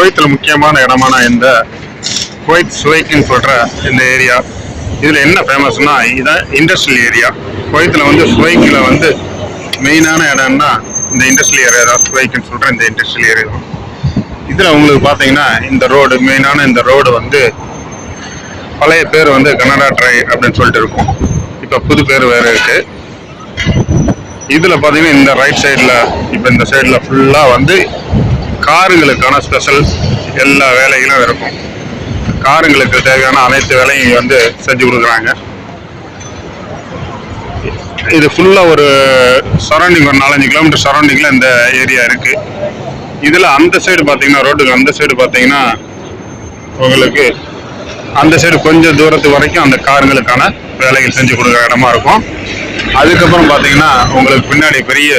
குவைத்தில் முக்கியமான இடமான இந்த குவைத் சுவைக்குன்னு சொல்கிற இந்த ஏரியா இதில் என்ன ஃபேமஸ்னா இதான் இண்டஸ்ட்ரியல் ஏரியா குவைத்தில் வந்து சுவைக்கில் வந்து மெயினான இடம்னா இந்த இண்டஸ்ட்ரியல் ஏரியா தான் சுவைக்குன்னு சொல்கிற இந்த இண்டஸ்ட்ரியல் ஏரியா தான். இதில் உங்களுக்கு பார்த்தீங்கன்னா இந்த ரோடு மெயினான இந்த ரோடு வந்து பழைய பேர் வந்து கனடா ட்ரை அப்படின்னு சொல்லிட்டு இருக்கும். இப்போ புது பேர் வேறு இருக்குது இதில் பார்த்தீங்கன்னா இந்த ரைட் சைடில் இப்போ இந்த சைடில் ஃபுல்லாக வந்து காருங்களுக்கான ஸ்பெஷல் எல்லா வேலைகளும் இருக்கும். காருங்களுக்கு தேவையான அனைத்து வேலையும் இங்கே வந்து செஞ்சு கொடுக்குறாங்க. இது ஃபுல்லாக ஒரு சரௌண்டிங் ஒரு நாலஞ்சு கிலோமீட்டர் சரௌண்டிங்கில் இந்த ஏரியா இருக்குது இதில் அந்த சைடு பார்த்தீங்கன்னா ரோட்டுக்கு அந்த சைடு பார்த்தீங்கன்னா உங்களுக்கு அந்த சைடு கொஞ்சம் தூரத்து வரைக்கும் அந்த காருங்களுக்கான வேலைகள் செஞ்சு கொடுக்குற இடமா இருக்கும். அதுக்கப்புறம் பார்த்தீங்கன்னா உங்களுக்கு பின்னாடி பெரிய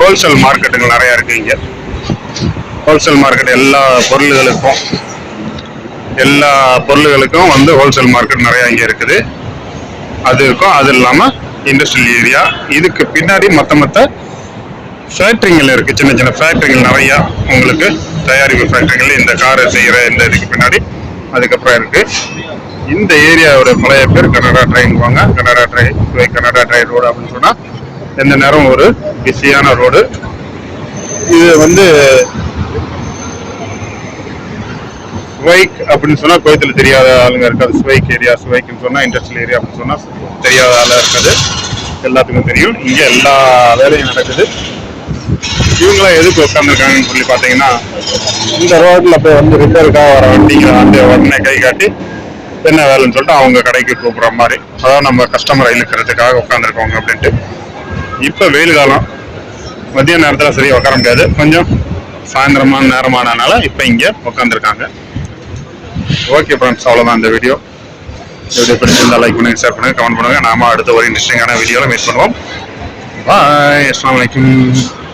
ஹோல்சேல் மார்க்கெட்டுங்கள் நிறையா இருக்குது இங்கே. ஹோல்சேல் மார்க்கெட் எல்லா பொருள்களுக்கும் எல்லா பொருள்களுக்கும் வந்து ஹோல்சேல் மார்க்கெட் நிறையா இங்கே இருக்குது. அது இருக்கும். அது இல்லாமல் இண்டஸ்ட்ரியல் ஏரியா இதுக்கு பின்னாடி மற்ற மற்ற ஃபேக்ட்ரிங்கள் இருக்குது சின்ன சின்ன ஃபேக்ட்ரிகள் நிறையா உங்களுக்கு தயாரிப்பு ஃபேக்ட்ரிகள் இந்த காரை செய்கிற இந்த இதுக்கு பின்னாடி அதுக்கப்புறம் இருக்குது இந்த ஏரியாவோட பழைய பேர் கனடா ட்ரெயின் வாங்க. Canada train Canada dry road அப்படின்னு சொன்னால் எந்த நேரம் ஒரு பிஸியான ரோடு இது வந்து ஸ்வைக் அப்படின்னு சொன்னா கோயத்தில் தெரியாத ஆளுங்க இருக்காது. ஸ்வைக் ஏரியா ஸ்வைக்னு சொன்னா இண்டஸ்ட்ரியல் ஏரியா அப்படின்னு சொன்னா தெரியாத ஆளா இருக்காது. எல்லாத்துக்கும் தெரியும். இங்க எல்லா வேலையும் நடக்குது. இவங்களாம் எதுக்கு உட்காந்துருக்காங்கன்னு சொல்லி பார்த்தீங்கன்னா இந்த ரோட்ல போய் வந்து ரிப்பேருக்காக வர வண்டிங்க வந்து உடனே கை காட்டி என்ன வேலைன்னு சொல்லிட்டு அவங்க கடைக்கு கூப்பிட்ற மாதிரி அதாவது நம்ம கஸ்டமரை இழுக்கிறதுக்காக உட்காந்துருக்கவங்க அப்படின்ட்டு. இப்போ வெயில் காலம். மதிய நேரத்தில் சரியாக உட்கார முடியாது. கொஞ்சம் சாயந்தரமான நேரமானனால இப்போ இங்கே உட்காந்துருக்காங்க ஓகே ஃப்ரெண்ட்ஸ் அவ்வளோதான் இந்த வீடியோ வீடியோ பிடிச்சிருந்தா லைக் பண்ணுங்க ஷேர் பண்ணுங்கள் கமெண்ட் பண்ணுங்கள் நாம அடுத்த ஒரு இன்ட்ரெஸ்டிங்கான வீடியோவில் மீட் பண்ணுவோம் பாய் அஸ்லாம் வலைக்கம்